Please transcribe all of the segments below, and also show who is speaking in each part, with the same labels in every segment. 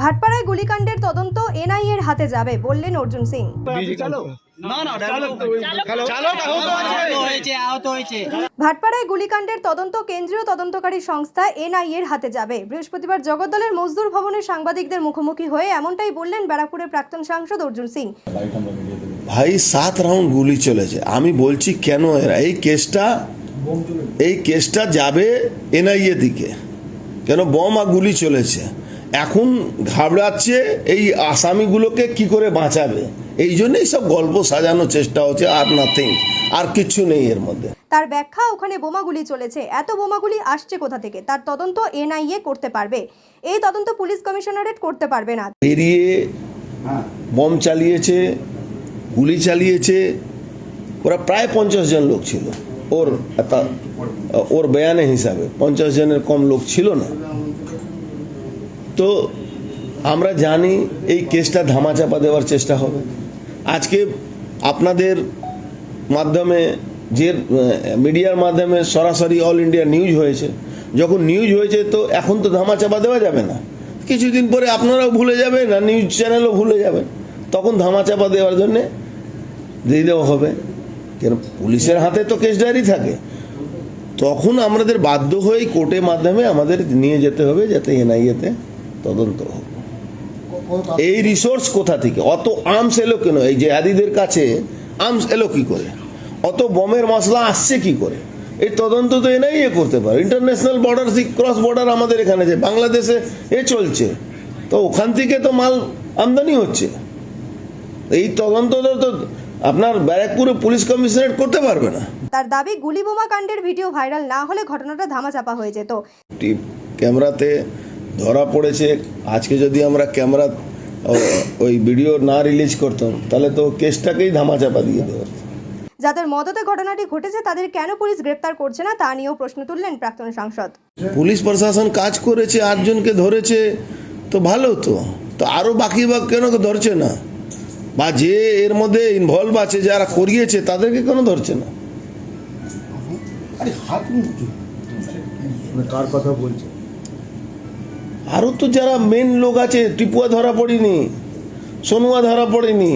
Speaker 1: ভাটপাড়ায় গুলিকাণ্ডের তদন্ত এনআইএর হাতে যাবে বললেন অর্জুন সিং। ভাটপাড়ায় গুলিকাণ্ডের তদন্ত কেন্দ্রীয় তদন্তকারী সংস্থা এনআইএর হাতে যাবে। বৃহস্পতিবার জগদ্দলের মজদুর ভবনে সাংবাদিকদের মুখোমুখি হয়ে এমনটাই বললেন ব্যারাকপুরের প্রাক্তন সাংসদ অর্জুন সিং।
Speaker 2: ভাই সাত রাউন্ড গুলি চলেছে। আমি বলছি কেন এরা? এই কেসটা এই কেসটা যাবে এনআইএ দিকে। কেন বম আর গুলি চলেছে? এখন ঘাবড়াচ্ছে এই আসামিগুলোকে কি করে বাঁচাবে? এই জন্যই সব গল্প সাজানোর চেষ্টা হচ্ছে আর নাথিং আর কিচ্ছু নেই এর মধ্যে।
Speaker 1: তার ব্যাখ্যা ওখানে বোমাগুলি চলেছে। এত বোমাগুলি আসছে কোথা থেকে? তার তদন্ত এনআইএ করতে পারবে। এই তদন্ত পুলিশ কমিশনারেট করতে পারবে না।
Speaker 2: বেরিয়ে বম চালিয়েছে গুলি চালিয়েছে। ওরা প্রায় পঞ্চাশ জন লোক ছিল। ওর ওর বয়ানে হিসাবে। পঞ্চাশ জনের কম লোক ছিল না। তো আমরা জানি এই কেসটা ধামাচাপা দেওয়ার চেষ্টা হবে। আজকে আপনাদের মাধ্যমে যে মিডিয়ার মাধ্যমে সরাসরি অল ইন্ডিয়া নিউজ হয়েছে, যখন নিউজ হয়েছে তো এখন তো ধামাচাপা দেওয়া যাবে না। কিছুদিন পরে আপনারাও ভুলে যাবেন আর নিউজ চ্যানেলও ভুলে যাবেন। তখন ধামাচাপা দেওয়ার জন্যে দিয়ে দেওয়া হবে। কেন পুলিশের হাতে তো কেস ডায়েরি থাকে। তখন আমাদের বাধ্য হয়ে কোর্টের মাধ্যমে আমাদের নিয়ে যেতে হবে যাতে এনআইএতে তদন্ত হোক। এই রিসোর্স কোথা থেকে? অত আর্মস এলো কেন? এই জেহাদিদের কাছে আর্মস এলো কি করে? অত বমের মশলা আসছে কি করে? এই তদন্ত তো এনআইএ করতে পারে। ইন্টারন্যাশনাল বর্ডার ক্রস বর্ডার আমাদের এখানে যে বাংলাদেশে এ চলছে। তো ওখান থেকে তো মাল আমদানি হচ্ছে। এই তদন্ত তো তো আপনার ব্যারাকপুরে পুলিশ কমিশনারেট করতে পারবে না।
Speaker 1: তার দাবি গুলি বোমা কাণ্ডের ভিডিও ভাইরাল না হলে ঘটনাটা ধামাচাপা হয়ে যেত।
Speaker 2: ক্যামেরাতে ধরা পড়েছে আজকে যদি আমরা ক্যামেরা ওই ভিডিও না রিলিজ করতাম তাহলে তো কেসটাকেই ধামাচাপা দিয়ে দেওয়া
Speaker 1: যাদের মদতে ঘটনাটি ঘটেছে তাদের কেন পুলিশ গ্রেপ্তার করছে না তা নিয়েও প্রশ্ন তুললেন প্রাক্তন সাংসদ।
Speaker 2: পুলিশ প্রশাসন কাজ করেছে আটজনকে ধরেছে তো ভালো তো। তো আরও বাকি বা কেন ধরছে না? বা যে এর মধ্যে ইনভলভ আছে যারা করিয়েছে তাদেরকে কেন ধরছে না?
Speaker 3: মানে কার কথা বলছে
Speaker 2: আরও তো যারা মেন লোক আছে টিপুয়া ধরা পড়েনি সোনুয়া ধরা পড়েনি।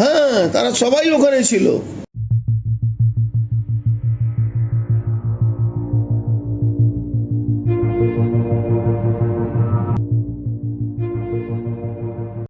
Speaker 2: হ্যাঁ তারা সবাই ওখানে ছিল।